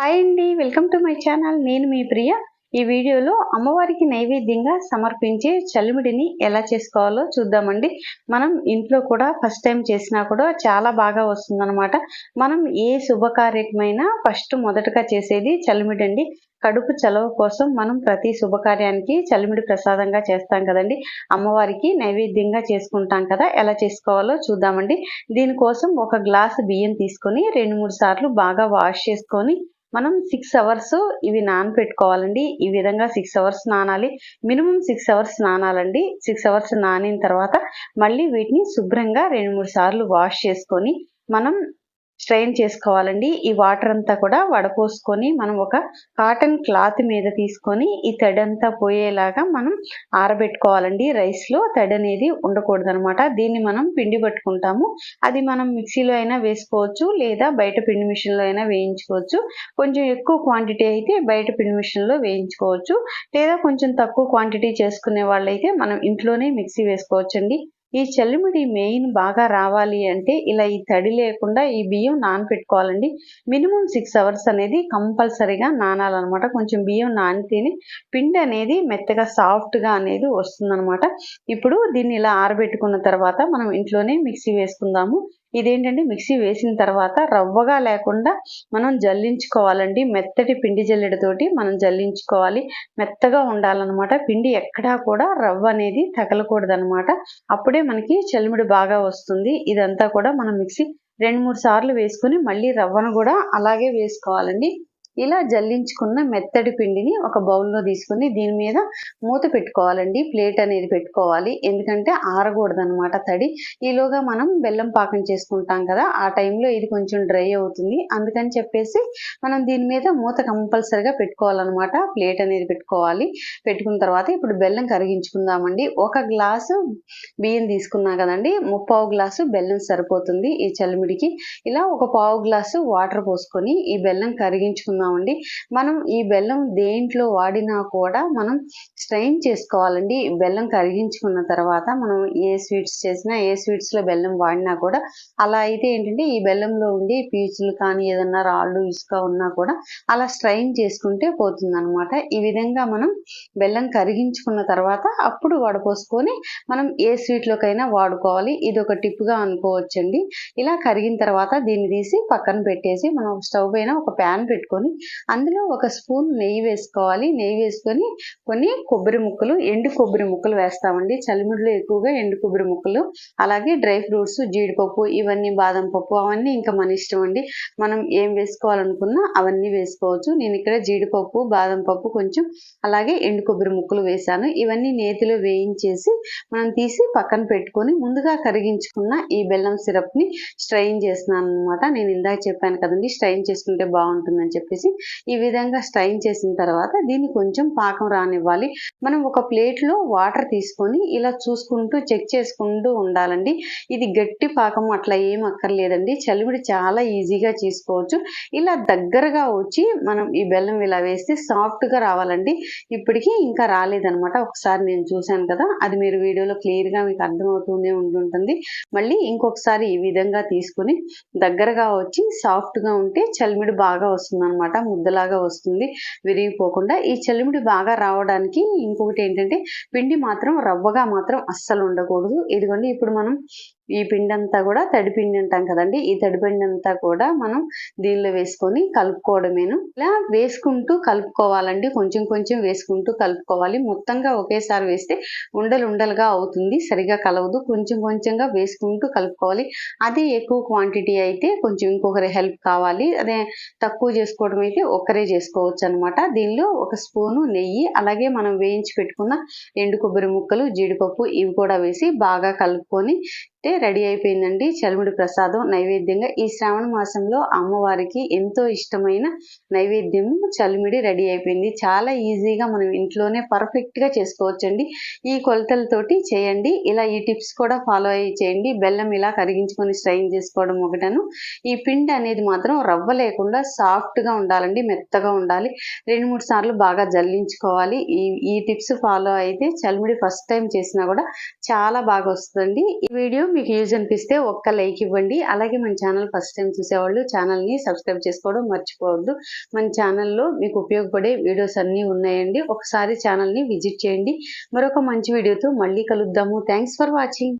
Hi అండి welcome to my channel. నేను మీ ప్రియ. ఈ వీడియోలో అమ్మవారికి నైవేద్యంగా సమర్పించే చలిమిడిని ఎలా చేసుకోవాలో చూద్దామండి. మనం ఇంట్లో కూడా ఫస్ట్ టైం చేసినా కూడా చాలా బాగా వస్తుందన్నమాట. మనం ఏ శుభకార్యమైనా ఫస్ట్ మొదటగా చేసేది చలిమిడి అండి. కడుపు చలవ కోసం మనం ప్రతి శుభకార్యానికి చలిమిడి ప్రసాదంగా చేస్తాం కదండి. అమ్మవారికి నైవేద్యంగా చేసుకుంటాం కదా ఎలా చేసుకోవాలో చూద్దామండి. దీనికోసం ఒక గ్లాసు బియ్యం తీసుకొని రెండు మూడు సార్లు బాగా వాష్ చేసుకొని మనం సిక్స్ అవర్స్ ఇవి నానపెట్టుకోవాలండి. ఈ విధంగా సిక్స్ అవర్స్ నానాలి. మినిమం సిక్స్ అవర్స్ నానాలండి. సిక్స్ అవర్స్ నానిన తర్వాత మళ్ళీ వీటిని శుభ్రంగా రెండు మూడు సార్లు వాష్ చేసుకొని మనం స్ట్రెయిన్ చేసుకోవాలండి. ఈ వాటర్ అంతా కూడా వడపోసుకొని మనం ఒక కాటన్ క్లాత్ మీద తీసుకొని ఈ తడంతా అంతా పోయేలాగా మనం ఆరబెట్టుకోవాలండి. రైస్లో తడి అనేది ఉండకూడదు అనమాట దీన్ని మనం పిండి పట్టుకుంటాము. అది మనం మిక్సీలో అయినా వేసుకోవచ్చు లేదా బయట పిండి మిషన్లో అయినా వేయించుకోవచ్చు. కొంచెం ఎక్కువ క్వాంటిటీ అయితే బయట పిండి మిషన్లో వేయించుకోవచ్చు. లేదా కొంచెం తక్కువ క్వాంటిటీ చేసుకునే వాళ్ళైతే మనం ఇంట్లోనే మిక్సీ వేసుకోవచ్చండి. ఈ చల్లిమిడి మెయిన్ బాగా రావాలి అంటే ఇలా ఈ తడి లేకుండా ఈ బియ్యం నానపెట్టుకోవాలండి. మినిమం సిక్స్ అవర్స్ అనేది కంపల్సరీగా నానాలన్నమాట. కొంచెం బియ్యం నానితేనే పిండి అనేది మెత్తగా సాఫ్ట్గా అనేది వస్తుందన్నమాట. ఇప్పుడు దీన్ని ఇలా ఆరబెట్టుకున్న తర్వాత మనం ఇంట్లోనే మిక్సీ వేసుకుందాము. ఇదేంటంటే మిక్సీ వేసిన తర్వాత రవ్వగా లేకుండా మనం జల్లించుకోవాలండి. మెత్తటి పిండి జల్లెడతోటి మనం జల్లించుకోవాలి. మెత్తగా ఉండాలన్నమాట. పిండి ఎక్కడా కూడా రవ్వ అనేది తగలకూడదనమాట అప్పుడే మనకి చలిమిడి బాగా వస్తుంది. ఇదంతా కూడా మనం మిక్సీ రెండు మూడు సార్లు వేసుకుని మళ్ళీ రవ్వను కూడా అలాగే వేసుకోవాలండి. ఇలా జల్లించుకున్న మెత్తడి పిండిని ఒక బౌల్లో తీసుకుని దీని మీద మూత పెట్టుకోవాలండి. ప్లేట్ అనేది పెట్టుకోవాలి. ఎందుకంటే ఆరకూడదు అనమాట తడి. ఈలోగా మనం బెల్లం పాకం చేసుకుంటాం కదా ఆ టైంలో ఇది కొంచెం డ్రై అవుతుంది. అందుకని చెప్పేసి మనం దీని మీద మూత కంపల్సరిగా పెట్టుకోవాలన్నమాట. ప్లేట్ అనేది పెట్టుకోవాలి. పెట్టుకున్న తర్వాత ఇప్పుడు బెల్లం కరిగించుకుందామండి. ఒక గ్లాసు బియ్యం తీసుకున్నా కదండి ముప్పావు గ్లాసు బెల్లం సరిపోతుంది ఈ చలిమిడికి. ఇలా ఒక పావు గ్లాసు వాటర్ పోసుకొని ఈ బెల్లం కరిగించుకుందాం ఉండి మనం ఈ బెల్లం దేంట్లో వాడినా కూడా మనం స్ట్రైన్ చేసుకోవాలండి. బెల్లం కరిగించుకున్న తర్వాత మనం ఏ స్వీట్స్ చేసినా ఏ స్వీట్స్లో బెల్లం వాడినా కూడా అలా అయితే ఏంటంటే ఈ బెల్లంలో ఉండి పీచులు కానీ ఏదన్నా రాళ్ళు ఇసుక ఉన్నా కూడా అలా స్ట్రైన్ చేసుకుంటే పోతుందనమాట ఈ విధంగా మనం బెల్లం కరిగించుకున్న తర్వాత అప్పుడు వడపోసుకొని మనం ఏ స్వీట్లోకైనా వాడుకోవాలి. ఇది ఒక టిప్గా అనుకోవచ్చండి. ఇలా కరిగిన తర్వాత దీన్ని తీసి పక్కన పెట్టేసి మనం స్టవ్ పైన ఒక ప్యాన్ పెట్టుకొని అందులో ఒక స్పూన్ నెయ్యి వేసుకోవాలి. నెయ్యి వేసుకొని కొన్ని కొబ్బరి ముక్కలు ఎండు కొబ్బరి ముక్కలు వేస్తామండి. చలిమిడిలో ఎక్కువగా ఎండు కొబ్బరి ముక్కలు అలాగే డ్రై ఫ్రూట్స్ జీడిపప్పు ఇవన్నీ బాదం పప్పు అవన్నీ ఇంకా మన ఇష్టం అండి. మనం ఏం వేసుకోవాలనుకున్నా అవన్నీ వేసుకోవచ్చు. నేను ఇక్కడ జీడిపప్పు బాదం పప్పు కొంచెం అలాగే ఎండు కొబ్బరి ముక్కలు వేసాను ఇవన్నీ నేతిలో వేయించేసి మనం తీసి పక్కన పెట్టుకొని ముందుగా కరిగించుకున్న ఈ బెల్లం సిరప్ని స్ట్రైన్ చేస్తున్నాను అనమాట నేను ఇందాక చెప్పాను కదండి స్ట్రైన్ చేసుకుంటే బాగుంటుందని చెప్పేసి ఈ విధంగా స్ట్రైన్ చేసిన తర్వాత దీన్ని కొంచెం పాకం రానివ్వాలి. మనం ఒక ప్లేట్లో వాటర్ తీసుకొని ఇలా చూసుకుంటూ చెక్ చేసుకుంటూ ఉండాలండి. ఇది గట్టి పాకం అట్లా ఏం అక్కర్లేదండి. చలివిడి చాలా ఈజీగా చేసుకోవచ్చు. ఇలా దగ్గరగా వచ్చి మనం ఈ బెల్లం ఇలా వేస్తే సాఫ్ట్గా రావాలండి. ఇప్పటికీ ఇంకా రాలేదనమాట ఒకసారి నేను చూశాను కదా అది మీరు వీడియోలో క్లియర్గా మీకు అర్థమవుతూనే ఉంటుంటుంది మళ్ళీ ఇంకొకసారి ఈ విధంగా తీసుకుని దగ్గరగా వచ్చి సాఫ్ట్గా ఉంటే చలిమిడి బాగా వస్తుంది అనమాట ముద్దలాగా వస్తుంది విరిగిపోకుండా. ఈ చెల్లిమిడి బాగా రావడానికి ఇంకొకటి ఏంటంటే పిండి మాత్రం రవ్వగా మాత్రం అస్సలు ఉండకూడదు. ఇదిగోండి ఇప్పుడు మనం ఈ పిండి అంతా కూడా తడిపిండి అంటాం కదండి ఈ తడి పిండి అంతా కూడా మనం దీనిలో వేసుకొని కలుపుకోవడమేను. ఇలా వేసుకుంటూ కలుపుకోవాలండి కొంచెం కొంచెం వేసుకుంటూ కలుపుకోవాలి. మొత్తంగా ఒకేసారి వేస్తే ఉండలు ఉండలుగా అవుతుంది సరిగా కలవదు. కొంచెం కొంచెంగా వేసుకుంటూ కలుపుకోవాలి. అదే ఎక్కువ క్వాంటిటీ అయితే కొంచెం ఇంకొకరి హెల్ప్ కావాలి. అదే తక్కువ చేసుకోవడం అయితే ఒక్కరే చేసుకోవచ్చు అనమాట దీనిలో ఒక స్పూను నెయ్యి అలాగే మనం వేయించి పెట్టుకున్న ఎండు కొబ్బరి ముక్కలు జీడిపప్పు ఇవి కూడా వేసి బాగా కలుపుకొని అంటే రెడీ అయిపోయిందండి. చలిమిడి ప్రసాదం నైవేద్యంగా ఈ శ్రావణ మాసంలో అమ్మవారికి ఎంతో ఇష్టమైన నైవేద్యం చలిమిడి రెడీ అయిపోయింది. చాలా ఈజీగా మనం ఇంట్లోనే పర్ఫెక్ట్గా చేసుకోవచ్చండి. ఈ కొలతలతోటి చేయండి. ఇలా ఈ టిప్స్ కూడా ఫాలో అయ్యి చేయండి. బెల్లం ఇలా కరిగించుకొని స్ట్రైన్ చేసుకోవడం ఒకటను. ఈ పిండి అనేది మాత్రం రవ్వ లేకుండా సాఫ్ట్గా ఉండాలండి. మెత్తగా ఉండాలి. రెండు మూడు సార్లు బాగా జల్లించుకోవాలి. ఈ ఈ టిప్స్ ఫాలో అయితే చలిమిడి ఫస్ట్ టైం చేసినా కూడా చాలా బాగా వస్తుందండి. ఈ వీడియో మీకు యూజ్ అనిపిస్తే ఒక్క లైక్ ఇవ్వండి. అలాగే మన ఛానల్ ఫస్ట్ టైం చూసేవాళ్ళు ఛానల్ని సబ్స్క్రైబ్ చేసుకోవడం మర్చిపోవద్దు. మన ఛానల్లో మీకు ఉపయోగపడే వీడియోస్ అన్నీ ఉన్నాయండి. ఒకసారి ఛానల్ని విజిట్ చేయండి. మరొక మంచి వీడియోతో మళ్ళీ కలుద్దాము. Thanks for watching